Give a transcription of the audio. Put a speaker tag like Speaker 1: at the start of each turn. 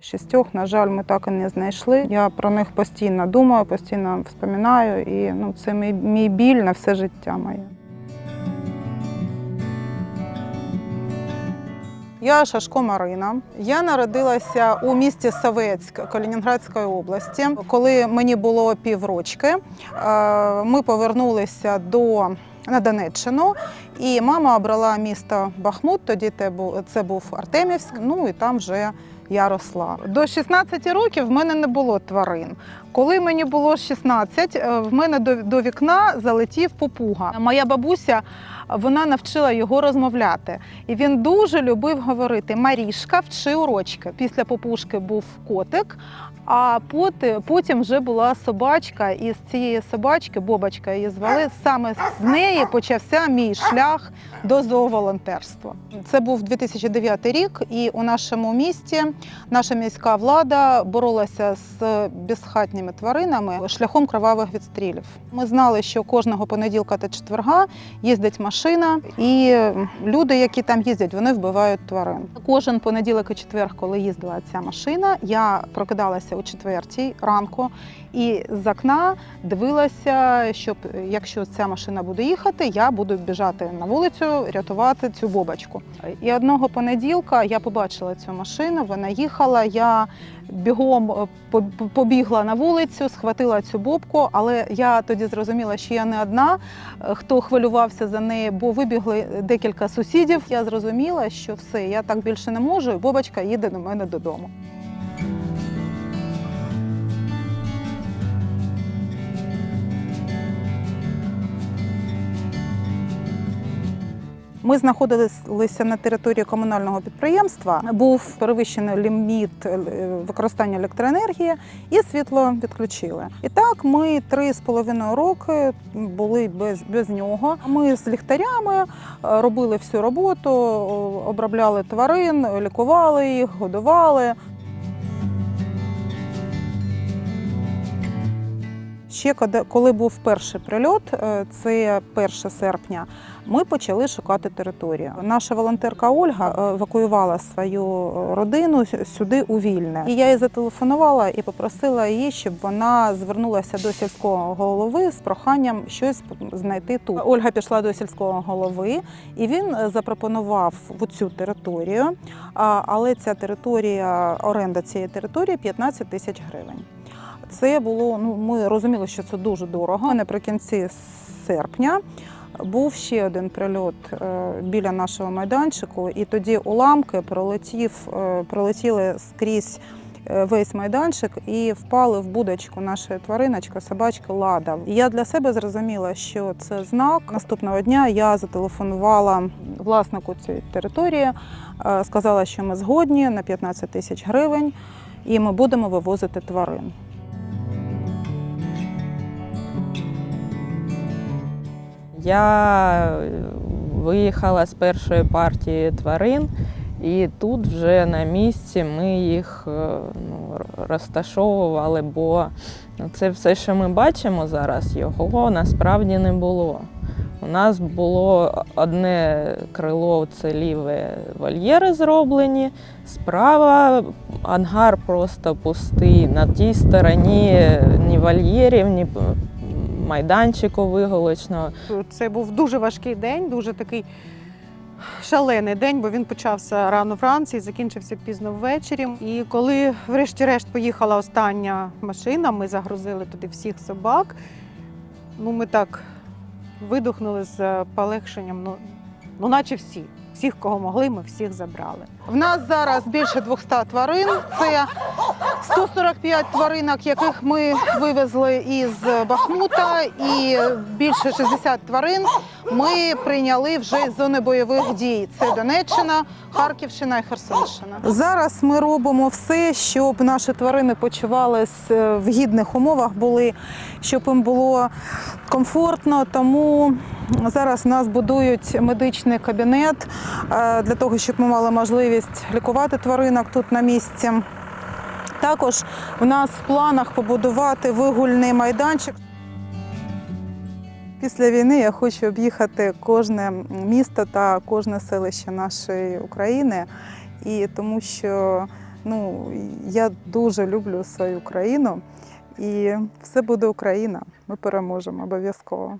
Speaker 1: Шістьох, на жаль, ми так і не знайшли. Я про них постійно думаю, постійно вспоминаю, і ну, це мій, мій біль на все життя моє. Я Шашко Марина. Я народилася у місті Савецьк Калінінградської області. Коли мені було піврочки, е, ми повернулися до на Донеччину, і мама обрала місто Бахмут. Тоді це був Артемівськ. Ну і там вже я росла. До 16 років в мене не було тварин. Коли мені було 16, е, в мене до, до вікна залетів попуга. Моя бабуся вона навчила його розмовляти. І він дуже любив говорити: Марішка, вчи урочки. Після попушки був котик, а потім вже була собачка. І з цієї собачки, Бобочка її звали, саме з неї почався мій шлях до зооволонтерства. Це був 2009 рік, і у нашому місті наша міська влада боролася з безхатніми тваринами шляхом кровавих відстрілів. Ми знали, що кожного понеділка та четверга їздить машина, і люди, які там їздять, вони вбивають тварин. Кожен понеділок і четвер, коли їздила ця машина, я прокидалася о четвертій ранку і з окна дивилася, щоб якщо ця машина буде їхати, я буду біжати на вулицю, рятувати цю бобочку. І одного понеділка я побачила цю машину. Вона їхала. Я бігом е, побігла на вулицю, схватила цю бобку, але я тоді зрозуміла, що я не одна, е, хто хвилювався за неї, бо вибігли декілька сусідів. Я зрозуміла, що все, я так більше не можу, і бобочка їде до мене додому. Ми знаходилися на території комунального підприємства. Був перевищений ліміт е, використання електроенергії, і світло відключили. І так ми три з половиною роки були без, без нього. Ми з ліхтарями е, робили всю роботу, обробляли тварин, лікували їх, годували. Ще коли- був перший прильот, е, це 1 серпня, ми почали шукати територію. Наша волонтерка Ольга е, евакуювала свою е, родину сюди у Вільне. І я їй зателефонувала і попросила її, щоб вона звернулася до сільського голови з проханням щось знайти тут. Ольга пішла до сільського голови, і він запропонував в цю територію. Але ця територія, оренда цієї території 15 тисяч гривень. Це було, ну ми розуміли, що це дуже дорого. Наприкінці серпня був ще один прильот е, біля нашого майданчику, і тоді уламки пролетів, е, пролетіли скрізь. е, Весь майданчик і впали в будочку нашої твариночки, собачки Лада. Я для себе зрозуміла, що це знак. Наступного дня я зателефонувала власнику цієї території, сказала, що ми згодні на 15 тисяч гривень, і ми будемо вивозити тварин.
Speaker 2: Я е, виїхала з першої партії тварин, і тут вже на місці ми їх е, ну, розташовували, бо це все, що ми бачимо зараз, його насправді не було. У нас було одне крило, це ліве вольєри зроблені, справа ангар просто пустий. На тій стороні ні вольєрів, ні майданчику виголочного.
Speaker 3: Це був дуже важкий день, дуже такий шалений день, бо він почався рано вранці і закінчився пізно ввечері. І коли, врешті-решт, поїхала остання машина, ми загрузили туди всіх собак. Ну, ми так видохнули з полегшенням. Ну, ну наче всі. Всіх, кого могли, ми всіх забрали.
Speaker 1: В нас зараз більше 200 тварин. Це 145 тваринок, яких ми вивезли із Бахмута, і більше 60 тварин ми прийняли вже з зони бойових дій. Це Донеччина, Харківщина і Херсонщина. Зараз ми робимо все, щоб наші тварини почувались е, в гідних умовах, були, щоб їм було комфортно. Тому зараз нас будують медичний кабінет е, для того, щоб ми мали можливість лікувати тваринок тут на місці. Також в нас в планах побудувати вигульний майданчик. Після війни я хочу об'їхати кожне місто та кожне селище нашої України, і тому що Ну, я дуже люблю свою країну і все буде Україна. Ми переможемо обов'язково.